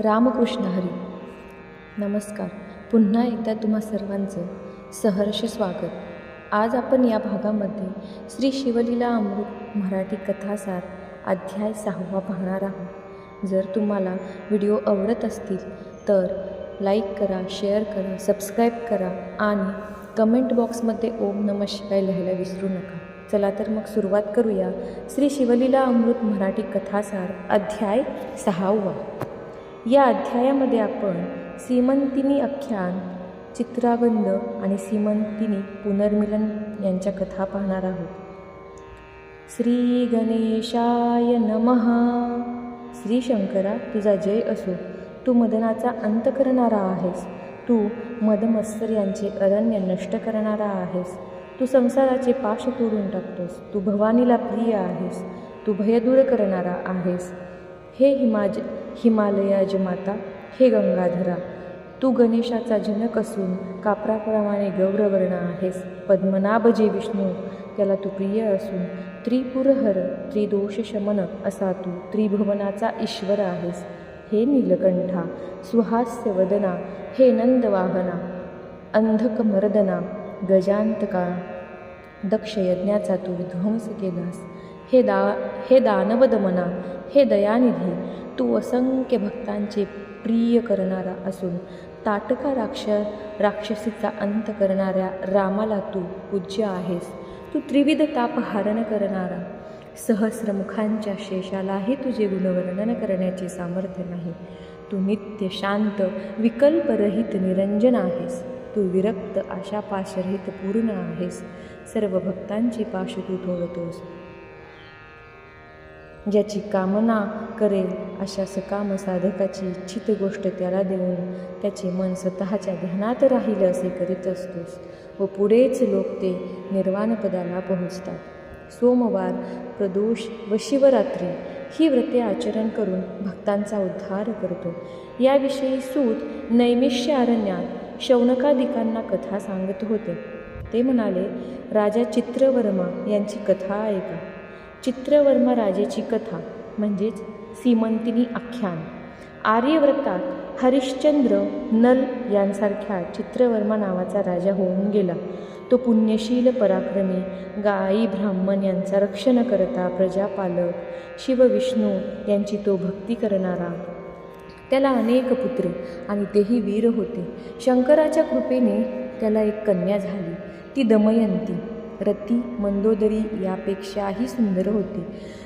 रामकृष्ण हरी. नमस्कार. पुन्हा एकदा तुम्हा सर्वांचं सहर्ष स्वागत. आज आपण या भागामध्ये श्री शिवलीला अमृत मराठी कथासार अध्याय सहावा पाहणार आहोत. जर तुम्हाला व्हिडिओ आवडत असतील तर लाईक करा शेअर करा सबस्क्राईब करा आणि कमेंट बॉक्समध्ये ओम नम शिवाय लिहायला विसरू नका. चला तर मग सुरुवात करूया. श्री शिवलीला अमृत मराठी कथासार अध्याय सहावा. या अध्यायामध्ये आपण सीमंतिनी आख्यान चित्राबंद आणि सीमंतिनी पुनर्मिलन यांच्या कथा पाहणार आहोत. श्री गणेशाय नमः. श्री शंकरा तुझा जय असो. तू मदनाचा अंत करणारा आहेस. तू मदमत्सर यांचे अरण्य नष्ट करणारा आहेस. तू संसाराचे पाश तोडून टाकतोस. तू भवानीला प्रिय आहेस. तू भयदूर करणारा आहेस. हे हिमाज हिमालयाज माता हे गंगाधरा तू गणेशाचा जनक असून कापराप्रमाणे गौरवर्ण आहेस. पद्मनाभ जे विष्णू त्याला तू प्रिय असून त्रिपुरहर त्रिदोष शमन असा तू त्रिभुवनाचा ईश्वर आहेस. हे नीलकंठा सुहास्य वदना हे नंदवाहना अंधकमर्दना गजांतका दक्ष यज्ञाचा तू विध्वंस केलास. हे दा हे दानवदमना हे दयानिधी तू असंख्य भक्तांचे प्रिय करणारा असून ताटका राक्ष राक्षसीचा अंत करणाऱ्या रामाला तू पूज्य आहेस. तू त्रिविध तापहारण करणारा सहस्रमुखांच्या शेषालाही तुझे गुणवर्णन करण्याचे सामर्थ्य नाही. तू नित्य शांत विकल्परहित निरंजन आहेस. तू विरक्त आशापाशरहित पूर्ण आहेस. सर्व भक्तांची पाश तू तोडतोस ज्याची कामना करेल अशा सकाम साधकाची इच्छित गोष्ट त्याला देऊन त्याचे मन स्वतःच्या ध्यानात राहील असे करीत असतोस. व पुढेच लोक ते निर्वाणपदाला पोहोचतात. सोमवार प्रदोष व शिवरात्री ही व्रते आचरण करून भक्तांचा उद्धार करतो. याविषयी सूत नैमिष्य अरण्यात शौनकादिकांना कथा सांगत होते. ते म्हणाले राजा चित्रवर्मा यांची कथा ऐका. चित्रवर्मा राजेची कथा म्हणजेच सीमंतिनी आख्यान. आर्यव्रतात हरिश्चंद्र नल यांसारख्या चित्रवर्मा नावाचा राजा होऊन गेला. तो पुण्यशील पराक्रमी गायी ब्राह्मण यांचा रक्षण करता प्रजापालक शिवविष्णू यांची तो भक्ती करणारा. त्याला अनेक पुत्र आणि तेही वीर होते. शंकराच्या कृपेने त्याला एक कन्या झाली. ती दमयंती. रती मंदोदरी यापेक्षाही सुंदर होती.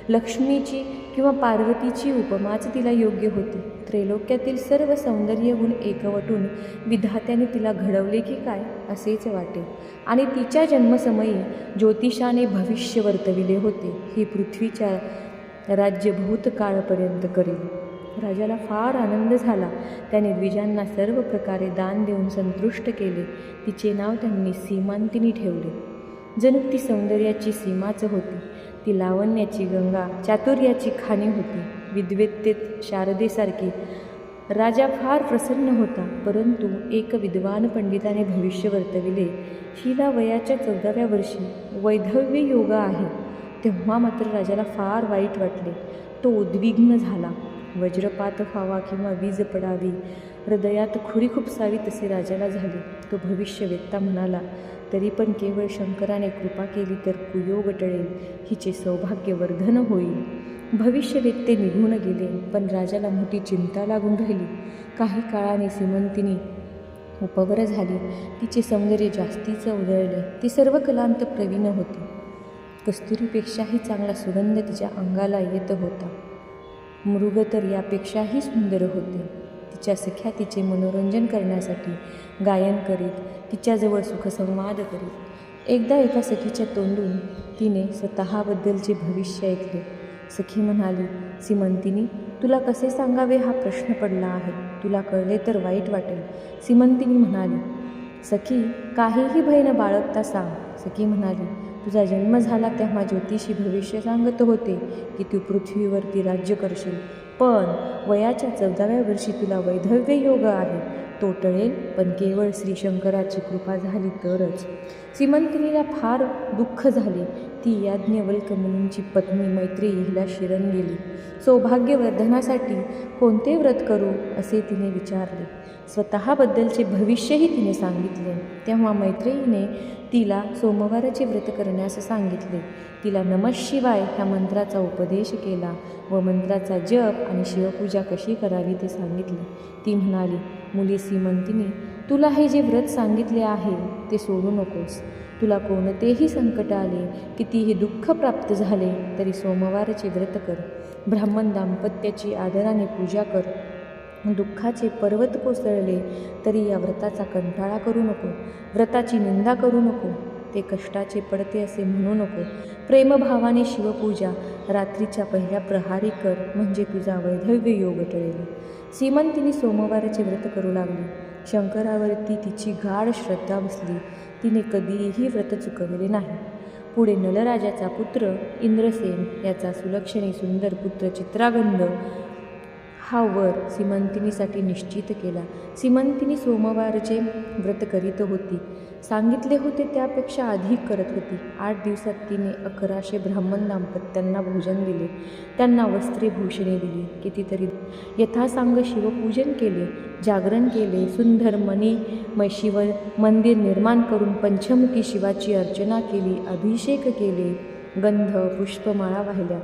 लक्ष्मीची किंवा पार्वतीची उपमाच तिला योग्य होती. त्रैलोक्यातील सर्व सौंदर्य गुण एकवटून विधात्याने तिला घडवले की काय असेच वाटे. आणि तिच्या जन्मसमयी ज्योतिषाने भविष्य वर्तविले होते. ही पृथ्वीच्या राज्यभूत काळपर्यंत करेल. राजाला फार आनंद झाला. त्याने द्विजांना सर्व प्रकारे दान देऊन संतुष्ट केले. तिचे नाव त्यांनी सीमांतिनी ठेवले. जणू ती सौंदर्याची सीमाच होती. ती लावण्याची गंगा चातुर्याची खाणी होती. विद्वेत्तेत शारदेसारखी राजा फार प्रसन्न होता परंतु एक विद्वान पंडिताने भविष्य वर्तविले. हिला वयाच्या चौदाव्या वर्षी वैधव्य योग आहे तेव्हा मात्र राजाला फार वाईट वाटले. तो उद्विग्न झाला. वज्रपात व्हावा किंवा वीज पडावी हृदयात खुरी खुपसावी तसे राजाला झाले. तो भविष्यवेत्ता म्हणाला तरी पण केवळ शंकराने कृपा केली तर कुयोग टळेल हिचे सौभाग्यवर्धन होईल. भविष्यवेत्ते निघून गेले पण राजाला मोठी चिंता लागून राहिली. काही काळाने सीमंतिनी उपवर झाली. तिचे सौंदर्य जास्तीचं उधळले. ती सर्व कलांत प्रवीण होती. कस्तुरीपेक्षाही चांगला सुगंध तिच्या अंगाला येत होता. मृग तर यापेक्षाही सुंदर होते. तिच्या सख्या तिचे मनोरंजन करण्यासाठी गायन करीत तिच्याजवळ सुखसंवाद करीत. एकदा एका सखीच्या तोंडून तिने स्वतःबद्दलचे भविष्य ऐकले. सखी म्हणाली सिमंतिनी तुला कसे सांगावे हा प्रश्न पडला आहे? तुला कळले तर वाईट वाटेल. सिमंतिनी म्हणाली सखी काहीही भय न बाळगता सांग. सखी म्हणाली तुझा जन्म झाला तेव्हा ज्योतिषी भविष्य सांगत होते की तू पृथ्वीवरती राज्य करशील. पण वयाच्या चौदाव्या वर्षी तुला वैधव्य योग आहे. तो टळेल पण केवळ श्री शंकराची कृपा झाली तरच. सीमंतिनीला फार दुःख झाले. ती याज्ञवल्क मुनींची पत्नी मैत्री हिला शिरण गेली. सौभाग्यवर्धनासाठी कोणते व्रत करू असे तिने विचारले. स्वतःबद्दलचे भविष्यही तिने सांगितले. तेव्हा मैत्रेयीने तिला सोमवाराचे व्रत करण्यास सांगितले. तिला नमः शिवाय ह्या मंत्राचा उपदेश केला व मंत्राचा जप आणि शिवपूजा कशी करावी ते सांगितले. ती म्हणाली मुली श्रीमंतीने तुला हे जे व्रत सांगितले आहे ते सोडू नकोस. तुला कोणतेही संकट आले कितीही दुःख प्राप्त झाले तरी सोमवारचे व्रत कर. ब्राह्मण दाम्पत्याची आदराने पूजा कर. दुःखाचे पर्वत कोसळले तरी या व्रताचा कंटाळा करू नको. व्रताची निंदा करू नको. ते कष्टाचे पडते असे म्हणू नको. प्रेमभावाने शिवपूजा रात्रीच्या पहिल्या प्रहारी कर म्हणजे तुझा वैधव्य योग टळेल. श्रीमंतीने सोमवाराचे व्रत करू लागली. शंकरावरती तिची गाढ श्रद्धा बसली. तिने कधीही व्रत चुकवले नाही. पुढे नलराजाचा पुत्र इंद्रसेन याचा सुलक्षणी सुंदर पुत्र चित्रागंध हा वर सीमंतिनीसाठी निश्चित केला. सीमंतिनी सोमवारचे व्रत करीत होती. सांगितले होते त्यापेक्षा अधिक करत होती. आठ दिवसात तिने अकराशे ब्राह्मण दाम्पत्यांना भोजन दिले. त्यांना वस्त्रे भूषणे दिली. कितीतरी यथासांग शिवपूजन केले जागरण केले सुंदर मणिमय शिव मंदिर निर्माण करून पंचमुखी शिवाची अर्चना केली अभिषेक केले गंध पुष्पमाळा वाहिल्या.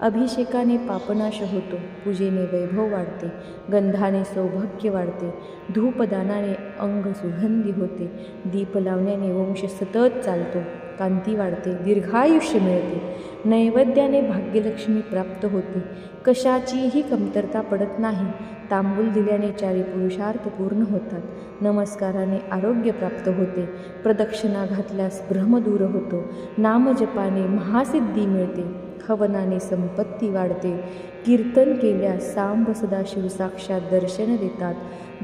अभिषेकाने पापनाश होतो पूजेने वैभव वाढते गंधाने सौभाग्य वाढते धूपदानाने अंग सुगंधी होते दीप लावण्याने वंश सतत चालतो कांती वाढते दीर्घायुष्य मिळते नैवेद्याने भाग्यलक्ष्मी प्राप्त होते कशाचीही कमतरता पडत नाही तांबूल दिल्याने चारी पुरुषार्थ पूर्ण होतात नमस्काराने आरोग्य प्राप्त होते प्रदक्षिणा घातल्यास भ्रम दूर होतो नामजपाने महासिद्धी मिळते हवनाने संपत्ती वाढते. कीर्तन केल्यास सांब सदाशिव साक्षात दर्शन देतात.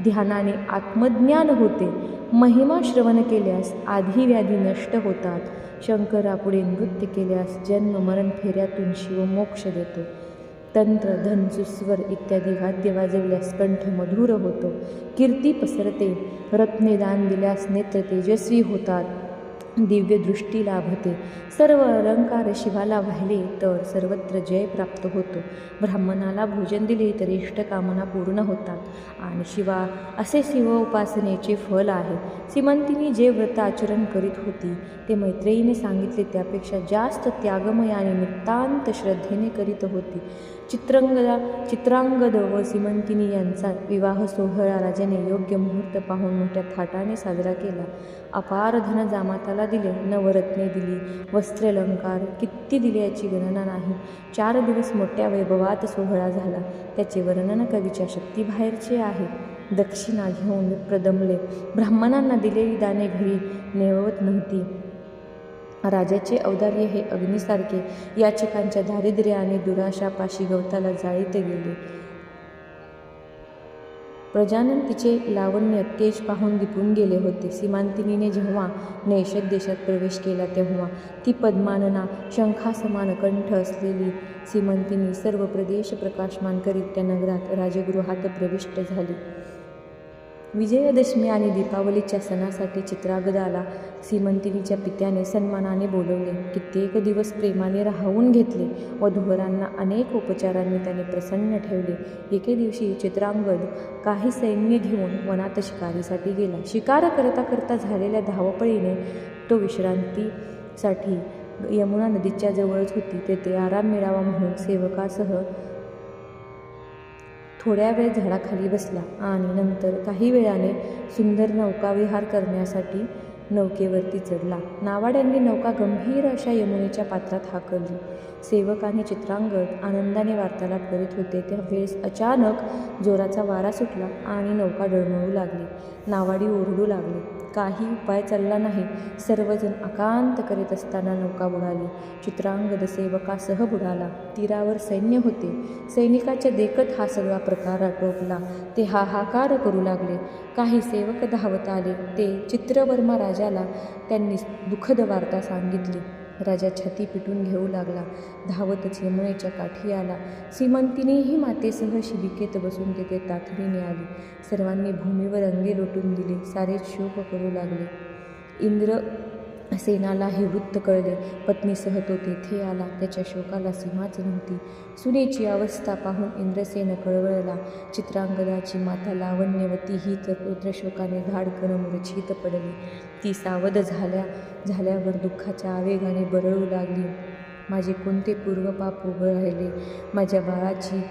ध्यानाने आत्मज्ञान होते. महिमा श्रवण केल्यास आधी नष्ट होतात. शंकरापुढे नृत्य केल्यास जन्म मरण फेऱ्यातून शिव मोक्ष देतो. तंत्र धनसुस्वर इत्यादी वाद्य वाजवल्यास कंठ मधुर होतो. कीर्ती पसरते. रत्ने दान दिल्यास नेत्र तेजस्वी होतात. दिव्य दृष्टी लाभते. सर्व अलंकार शिवाला वाहिले तर सर्वत्र जय प्राप्त होतो. ब्राह्मणाला भोजन दिले तर इष्टकामना पूर्ण होतात. आणि शिवा असे शिव उपासनेचे फल आहे. सीमंतिनी जे व्रत आचरण करीत होती ते मैत्रेयीने सांगितले त्यापेक्षा जास्त त्यागमय आणि नितांत श्रद्धेने करीत होती. चित्रंगदा चित्रांगद व सीमंतिनी यांचा विवाह सोहळा राजाने योग्य मुहूर्त पाहून मोठ्या थाटाने साजरा केला. अपार धन जामाताला दिले नवरत्ने दिली वस्त्रलंकार किती दिले याची गणना नाही. चार दिवस मोठ्या वैभवात सोहळा झाला. त्याचे वर्णन कवीच्या शक्तीबाहेरचे आहे. दक्षिणा घेऊन प्रदमले. ब्राह्मणांना दिलेली दाने घरी नेवत नव्हती. राजाचे औदार्य हे अग्नीसारखे याचकांच्या दारिद्र्य आणि दुराशापाशी गवताला जाळीत गेले. प्रजानन तिचे लावण्य तेज पाहून दिपून गेले होते. सीमांतिनीने जेव्हा नैषध देशात प्रवेश केला तेव्हा ती पद्मानना शंखासमान कंठ असलेली सीमंतिनी सर्व प्रदेश प्रकाशमान करीत त्या नगरात राजगृहात प्रविष्ट झाली. विजयादशमी आणि दीपावलीच्या सणासाठी चित्रागदाला सीमंतिनीच्या पित्याने सन्मानाने बोलवले. कित्येक दिवस प्रेमाने राहून घेतले व वधूवरांना अनेक उपचारांनी त्याने प्रसन्न ठेवले. एके दिवशी चित्रांगद काही सैन्य घेऊन वनात शिकारीसाठी गेला. शिकार करता करता झालेल्या धावपळीने तो विश्रांतीसाठी यमुना नदीच्या जवळच होती. तेथे आराम मिळावा म्हणून सेवकासह थोड्या वेळ झाडाखाली बसला आणि नंतर काही वेळाने सुंदर नौकाविहार करण्यासाठी नौकेवरती चढला. नावाड्यांनी नौका गंभीर अशा यमुनेच्या पात्रात हाकलली. सेवकाने चित्रांगत आनंदाने वार्तालाप करीत होते. त्यावेळेस अचानक जोराचा वारा सुटला आणि नौका डळमळू लागली. नावाडी ओरडू लागली. काही उपाय चालला नाही. सर्वजण अकांत करीत असताना नौका बुडाली. चित्रांगद सेवकासह बुडाला. तीरावर सैन्य होते. सैनिकाच्या देखत हा सगळा प्रकार आटोपला. ते हाहाकार करू लागले. काही सेवक धावत आले. ते चित्रवर्मा राजाला त्यांनी दुःखद वार्ता सांगितली. राजा छाती पिटून घेऊ लागला. धावतच यमुनेच्या काठी आला. सीमंतीनेही मातेसह शिबिकेत बसून तेथे तातडीने आली. सर्वांनी भूमीवर अंगे लोटून दिले. सारे शोक करू लागले. इंद्र सेनाला हे वृत्त कळले. पत्नीसह तो तेथे आला. त्याच्या शोकाला सीमाच नव्हती. सुनेची अवस्था पाहून इंद्रसेन कळवळला. चित्रांगदाची माता लावण्यवती ही तर रुद्रशोकाने धाडकन मूर्छित पडली. ती सावध झाल्या झाल्यावर दुःखाच्या आवेगाने बरळू लागली. माझे कोणते पूर्वपाप उभं राहिले? माझ्या बाळाची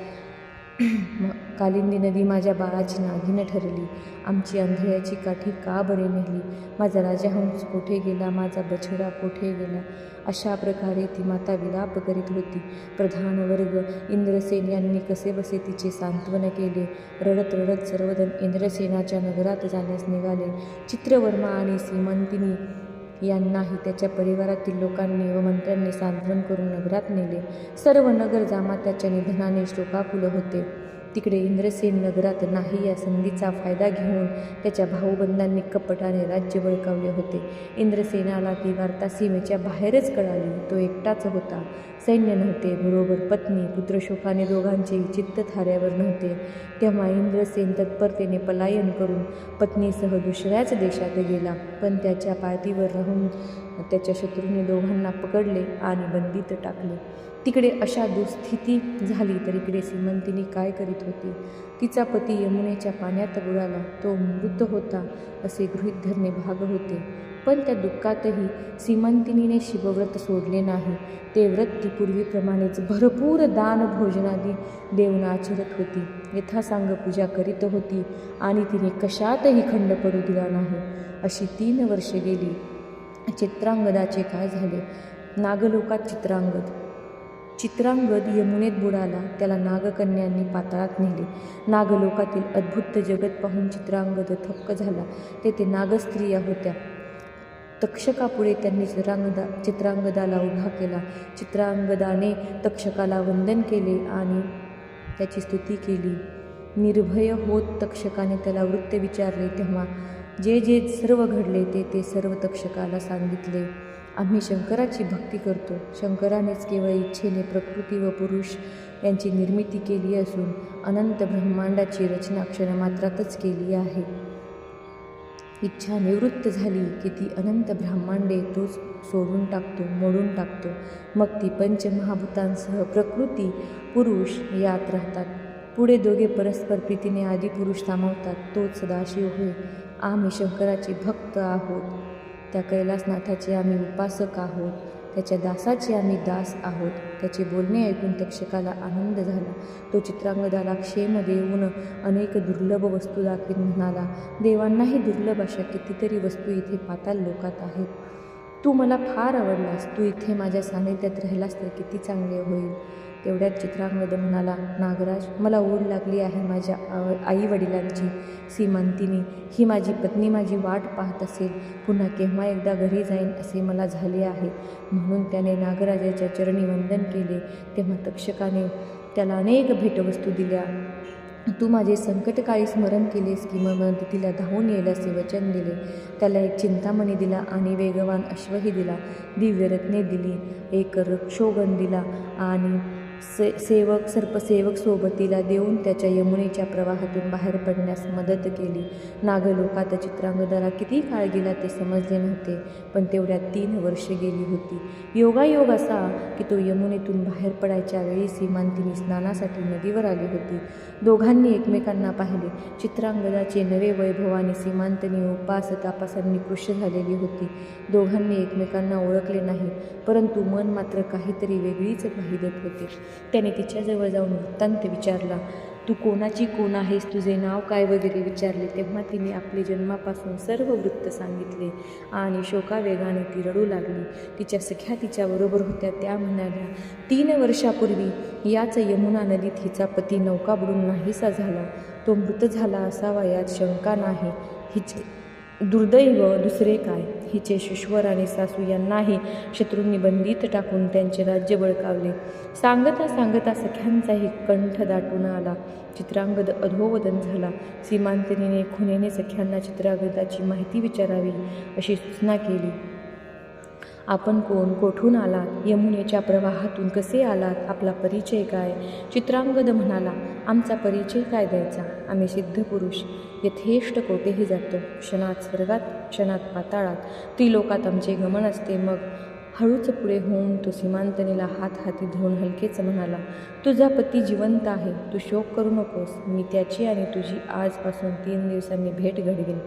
म- कालिंदी नदी माझ्या बाळाची नागिन ठरली. आमची अंधळ्याची काठी का बरे नेली माझा राजाहंस कोठे गेला? माझा बछडा कोठे गेला? अशा प्रकारे ती माता विलाप करीत होती. प्रधान वर्ग इंद्रसेन यांनी कसे बसे तिचे सांत्वन केले? रडत रडत सर्वजण इंद्रसेनाच्या नगरात जाण्यास निघाले. चित्रवर्मा आणि सीमंतिनी यांनाही त्याच्या परिवारातील लोकांनी व मंत्र्यांनी सांत्वन करून नगरात नेले. सर्व नगर जामात्याच्या निधनाने शोकाकुल होते. तिकडे इंद्रसेन नगरात नाही या संधीचा फायदा घेऊन त्याच्या भाऊबंधांनी कपटाने राज्य बळकावले होते. इंद्रसेनाला ती वार्ता सीमेच्या बाहेरच कळाली. तो एकटाच होता. सैन्य नव्हते. बरोबर पत्नी पुत्रशोकाने दोघांचे चित्त थाऱ्यावर नव्हते. तेव्हा इंद्रसेन तत्परतेने पलायन करून पत्नीसह दुसऱ्याच देशात गेला. पण त्याच्या पायतीवर राहून त्याच्या शत्रूने दोघांना पकडले आणि बंदीत टाकले. तिकडे अशा दुस्थिती झाली तर इकडे सीमंतिनी काय करीत होती? तिचा पती यमुनेच्या पाण्यात बुडाला तो मृत होता असे गृहीत धरणे भाग होते. पण त्या दुःखातही सीमंतिनीने शिवव्रत सोडले नाही. ते व्रत ती पूर्वीप्रमाणेच भरपूर दान भोजनादी देऊन आचरत होती. यथासांग पूजा करीत होती आणि तिने कशातही खंड पडू दिला नाही. अशी तीन वर्षे गेली. चित्रांगदाचे काय झाले? नागलोकात चित्रांगद चित्रांगद यमुनेत बुडाला त्याला नागकन्यांनी पाताळात नेले. नागलोकातील अद्भुत जगत पाहून चित्रांगद थक्क झाला. तेथे नागस्त्रिया होत्या. तक्षकापुढे त्यांनी चित्रांगदा चित्रांगदाला उभा केला. चित्रांगदाने तक्षकाला वंदन केले आणि त्याची स्तुती केली. निर्भय होत तक्षकाने त्याला वृत्त विचारले तेव्हा जे जे सर्व घडले ते ते सर्व तक्षकाला सांगितले. आम्ही शंकराची भक्ती करतो. शंकरानेच केवळ इच्छेने प्रकृती व पुरुष यांची निर्मिती केली असून अनंत ब्रह्मांडाची रचना क्षणमात्रातच केली आहे. इच्छा निवृत्त झाली की ती अनंत ब्रह्मांडे तोच सोडून टाकतो मोडून टाकतो. मग ती पंचमहाभूतांसह प्रकृती पुरुष यात राहतात. पुढे दोघे परस्पर प्रीतीने आदिपुरुष थांबवतात. तोच सदाशिव होय. आम्ही शंकराचे भक्त आहोत. त्या कैलासनाथाचे आम्ही उपासक आहोत. त्याच्या दासाचे आम्ही दास आहोत. त्याचे बोलणे ऐकून तक्षकाला आनंद झाला. तो चित्रांगदाला क्षेम देऊन अनेक दुर्लभ वस्तू दाखवीत म्हणाला देवांनाही दुर्लभ अशा कितीतरी वस्तू इथे पाताल लोकात आहेत. तू मला फार आवडलास. तू इथे माझ्या सानिध्यात राहिलास तर किती चांगले होईल. तेवढ्यात चित्रांगद म्हणाला नागराज मला ओढ लागली आहे माझ्या आई वडिलांची सीमंतिनी ही माझी पत्नी माझी वाट पाहत असेल. पुन्हा केव्हा एकदा घरी जाईन असे मला झाले आहे. म्हणून त्याने नागराजाच्या चरणी वंदन केले. तेव्हा तक्षकाने त्याला अनेक भेटवस्तू दिल्या. तू माझे संकटकाळी स्मरण केलेस की मग तिला धावून येईल असे वचन दिले. त्याला एक चिंतामणी दिला आणि वेगवान अश्वही दिला. दिव्यरत्ने दिली. एक रक्षोगण दिला आणि से सेवक सर्पसेवक सोबतीला देऊन त्याच्या यमुनेच्या प्रवाहातून बाहेर पडण्यास मदत केली. नागलोकात चित्रांगदाला किती काळ गेला ते समजले नव्हते पण तेवढ्यात तीन वर्षे गेली होती. योगायोग असा की तो यमुनेतून बाहेर पडायच्या वेळी सीमांतीने स्नानासाठी नदीवर आली होती. दोघांनी एकमेकांना पाहिले. चित्रांगदाचे नवे वैभव आणि सीमांतनी उपास तापासांनी कृश झालेली होती. दोघांनी एकमेकांना ओळखले नाही परंतु मन मात्र काहीतरी वेगळीच ग्वाही होते. त्याने तिच्याजवळ जाऊन वृत्तांत विचारला तू कोणाची कोण आहेस? तुझे नाव काय? वगैरे विचारले. तेव्हा तिने आपले जन्मापासून सर्व वृत्त सांगितले आणि शोकावेगाने ती रडू लागली. तिच्या सख्या तिच्याबरोबर होत्या. त्या म्हणाल्या तीन वर्षापूर्वी याच यमुना नदीत हिचा पती नौका बुडून नाहीसा झाला. तो मृत झाला असावा यात शंका नाही. हिचे दुर्दैव दुसरे काय? हिचे शिश्वर आणि सासू यांनाही शत्रूंनी बंदीत टाकून त्यांचे राज्य बळकावले. सांगता सांगता सख्यांचाही कंठ दाटून आला. चित्रांगद अधोवदन झाला. सीमांतनीने खुनेने सख्यांना चित्रांगदाची माहिती विचारावी अशी सूचना केली. आपण कोण? कोठून आलात? यमुनेच्या प्रवाहातून कसे आलात? आपला परिचय काय? चित्रांगद म्हणाला आमचा परिचय काय द्यायचा? आम्ही सिद्ध पुरुष. यथेष्ट कोठेही जातो. क्षणात स्वर्गात क्षणात पाताळात. त्रिलोकात आमचे गमन असते. मग हळूच पुढे होऊन तो सीमांतनीला हात हाती धरून हलकेच म्हणाला तुझा पती जिवंत आहे. तू शोक करू नकोस. मी त्याची आणि तुझी आजपासून तीन दिवसांनी भेट घडवीन.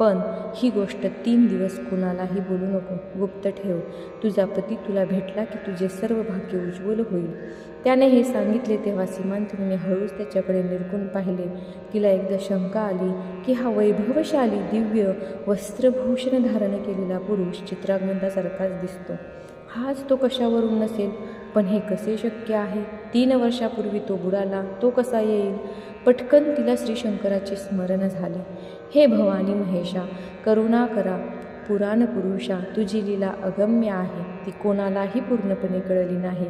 पण ही गोष्ट तीन दिवस कुणालाही बोलू नको. गुप्त ठेव. तुझा पती तुला भेटला की तुझे सर्व भाग्य उज्ज्वल होईल. त्याने हे सांगितले तेव्हा सीमांतनीने हळूच त्याच्याकडे निरकून पाहिले. तिला एकदा शंका आली की हा वैभवशाली दिव्य वस्त्रभूषण धारण केलेला पुरुष चित्रागंधासारखाच दिसतो. हाच तो कशावरून नसेल? पण हे कसे शक्य आहे? तीन वर्षापूर्वी तो बुडाला तो कसा येईल? पटकन तिला श्रीशंकराचे स्मरण झाले. हे भवानी महेशा करुणा करा. पुराण पुरुषा तुझी लीला अगम्य आहे. ती कोणालाही पूर्णपणे कळली नाही.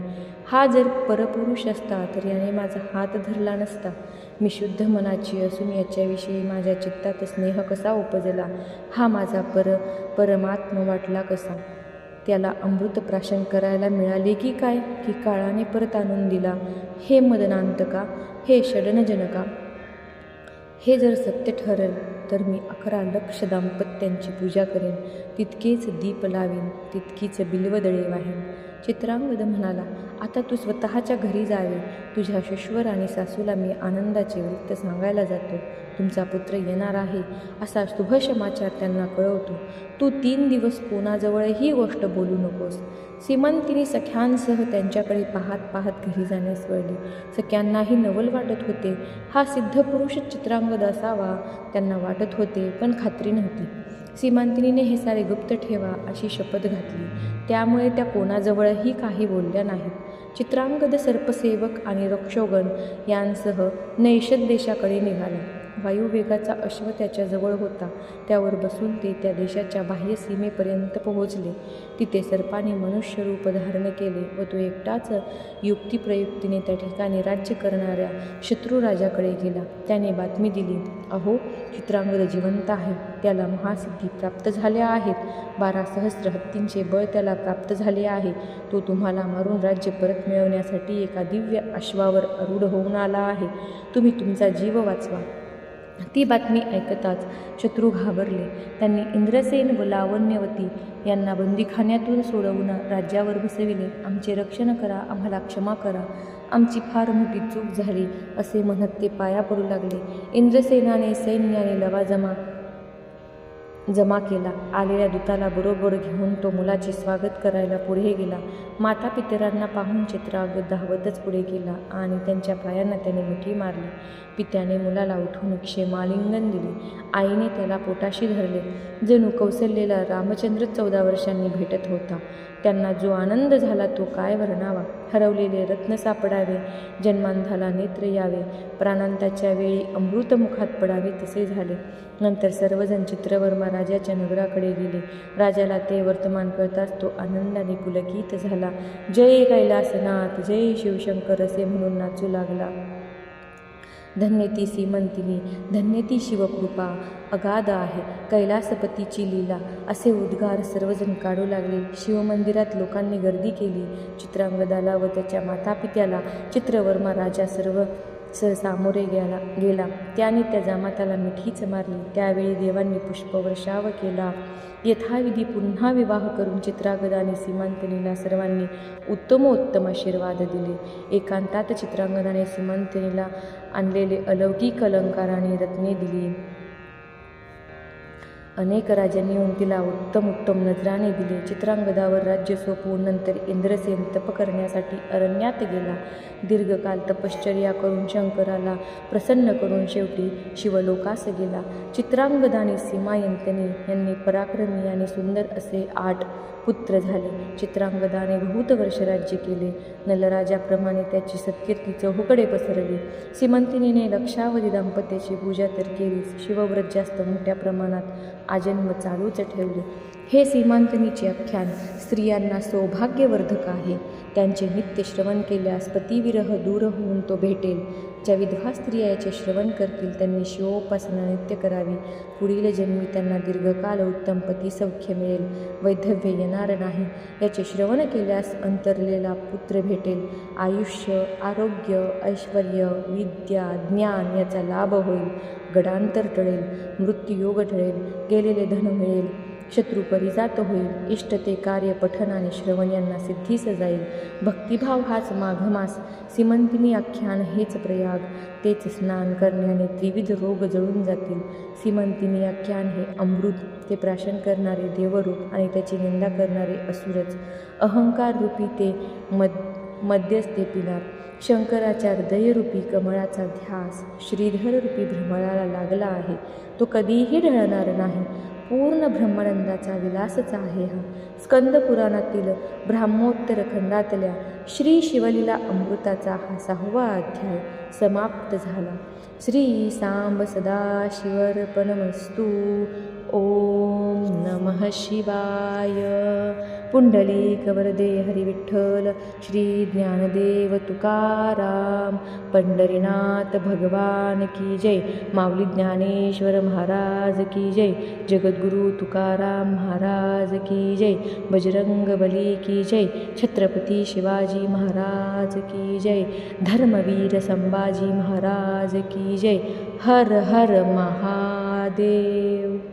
हा जर परपुरुष असता तर याने माझा हात धरला नसता. मी शुद्ध मनाची असून याच्याविषयी माझ्या चित्तात स्नेह कसा उपजला? हा माझा पर परमात्म वाटला कसा? त्याला अमृत प्राशन करायला मिळाले की काय? की काळाने परत आणून दिला? हे मदनांतका? हे षडनजनका? हे जर सत्य ठरेल तर मी अकरा लक्ष दाम्पत्यांची पूजा करेन तितकेच दीप लावीन तितकीच बिल्वदळे वाहीन चित्रांगद म्हणाला आता तू स्वतःच्या घरी जावे. तुझ्या शिश्वर आणि सासूला मी आनंदाचे वृत्त सांगायला जातो. तुमचा पुत्र येणार आहे असा शुभ समाचार त्यांना कळवतो. तू तीन दिवस कोणाजवळ ही गोष्ट बोलू नकोस. सीमंतीने सख्यांसह त्यांच्याकडे पाहत पाहत घरी जाण्यास वळली सख्यांनाही नवल वाटत होते. हा सिद्ध पुरुष चित्रांगद असावा त्यांना वाटत होते पण खात्री नव्हती. सीमांतिनीने हे सारे गुप्त ठेवा अशी शपथ घातली. त्यामुळे त्या कोणाजवळही काही बोलल्या नाहीत. चित्रांगद सर्पसेवक आणि रक्षोगण यांसह नैषद देशाकडे निघाला. वायुवेगाचा अश्व त्याच्याजवळ होता. त्यावर बसून ते त्या देशाच्या बाह्य सीमेपर्यंत पोहोचले. तिथे सर्पाने मनुष्य रूप धारण केले व तो एकटाच युक्तिप्रयुक्तीने त्या ठिकाणी राज्य करणाऱ्या शत्रुराजाकडे गेला. त्याने बातमी दिली अहो चित्रांगद जिवंत आहे. त्याला महासिद्धी प्राप्त झाल्या आहेत. बारा सहस्र हत्तींचे बळ त्याला प्राप्त झाले आहे. तो तुम्हाला मारून राज्य परत मिळवण्यासाठी एका दिव्य अश्वावर आरूढ होऊन आला आहे. तुम्ही तुमचा जीव वाचवा. ती बातमी ऐकताच शत्रू घाबरले. त्यांनी इंद्रसेन व लावण्यवती यांना बंदीखान्यातून सोडवून राज्यावर बसविले. आमचे रक्षण करा आम्हाला क्षमा करा. आमची फार मोठी चूक झाली असे म्हणत ते पाया पडू लागले. इंद्रसेनाने सैन्याने लवाजमा जमा केला. आलेल्या दूताला बरोबर घेऊन तो मुलाचे स्वागत करायला पुढे गेला. माता पितरांना पाहून चित्राग धावतच पुढे गेला आणि त्यांच्या पायांना त्याने मिठी मारली. पित्याने मुलाला उठून क्षेमालिंगन दिले. आईने त्याला पोटाशी धरले. जणू कौसल्येला रामचंद्र चौदा वर्षांनी भेटत होता. त्यांना जो आनंद झाला तो काय वर्णावा? हरवलेले रत्न सापडावे जन्मांधाला नेत्र यावे प्राणांताच्या वेळी अमृतमुखात पडावे तसे झाले. नंतर सर्वजण चित्रवर्मा राजाच्या नगराकडे गेले. राजाला ते वर्तमान कळताच तो आनंदाने पुलकित झाला. जय कैलासनाथ जय शिवशंकर असे म्हणून नाचू लागला. धन्य ती सीमंतिनी धन्य ती शिवकृपा. अगाध आहे कैलासपतीची लीला. असे उद्गार सर्वजण काढू लागले. शिवमंदिरात लोकांनी गर्दी केली. चित्रांगदाला व त्याच्या मातापित्याला चित्रवर्मा राजा सर्व स सामोरे गेला गेला. त्याने त्या जामाताला मिठीच मारली. त्यावेळी देवांनी पुष्पवर्षाव केला. यथाविधी पुन्हा विवाह करून चित्रांगदाने सीमांतनीला सर्वांनी उत्तमोत्तम आशीर्वाद दिले. एकांतात चित्रांगदाने सीमांतनीला आणलेले अलौकिक अलंकाराने रत्ने दिली. अनेक राजांनी येऊन तिला उत्तम उत्तम नजराने दिले. चित्रांगदावर राज्य सोपवून नंतर इंद्रसेन तप करण्यासाठी अरण्यात गेला. दीर्घकाल तपश्चर्या करून शंकराला प्रसन्न करून शेवटी शिवलोकास गेला. चित्रांगदाने सीमायंतनी यांनी पराक्रमी आणि सुंदर असे आठ पुत्र झाले. चित्रांगदाने बहुत वर्ष राज्य केले. नलराजाप्रमाणे त्याची सत्कीर्ती चौकडे पसरली. सीमंतिनीने लक्षावधी दाम्पत्याची पूजा तर केलीच. शिवव्रत जास्त मोठ्या प्रमाणात आजन्म चालूच ठेवले. हे सीमांतनीचे आख्यान स्त्रियांना सौभाग्यवर्धक आहे. त्यांचे नित्य श्रवण केल्यास पतिविरह दूर होऊन तो भेटेल. ज्या विधवा स्त्रिया याचे श्रवण करतील त्यांनी शिवोपासना नित्य करावी. पुढील जन्मी त्यांना दीर्घकाल उत्तम पती सौख्य मिळेल. वैधव्य येणार नाही. याचे श्रवण केल्यास अंतरलेला पुत्र भेटेल. आयुष्य आरोग्य ऐश्वर विद्या ज्ञान याचा लाभ होईल. गडांतर टळेल. मृत्यूयोग टळेल. गेलेले धन मिळेल. शत्रुपरी जात होईल. इष्ट ते कार्य पठन आणि श्रवण यांना सिद्धीस जाईल भक्तिभाव हाच माघमास. सीमंतिनी आख्यान हेच प्रयाग. तेच स्नान करण्याने त्रिविध रोग जळून जातील. सीमंतिनी आख्यान हे अमृत. ते प्राशन करणारे देवरूप आणि त्याची निंदा करणारे असुरच. अहंकार रूपी ते मद मध्यस्ते पिणार. शंकराच्या हृदयरूपी कमळाचा ध्यास. श्रीधर रूपी लागला आहे. तो कधीही ढळणार नाही. पूर्ण ब्रह्मानंदाचा विलासच आहे हा. स्कंद पुराणातील ब्राह्मोत्तर खंडातल्या श्री शिवलीला अमृताचा हा सहावा अध्याय समाप्त झाला. श्री सांब सदा शिवर्पणमस्तू ओम नमः शिवाय. पुंडलीकवरदे हरिविठ्ठल श्री ज्ञानदेव तुकाराम पंढरीनाथ भगवान की जय माऊली ज्ञानेश्वर महाराज की जय जगद्गुरु तुकाराम महाराज की जय बजरंग बली की जय छत्रपती शिवाजी महाराज की जय धर्मवीर संभाजी महाराज की जय. हर हर महादेव.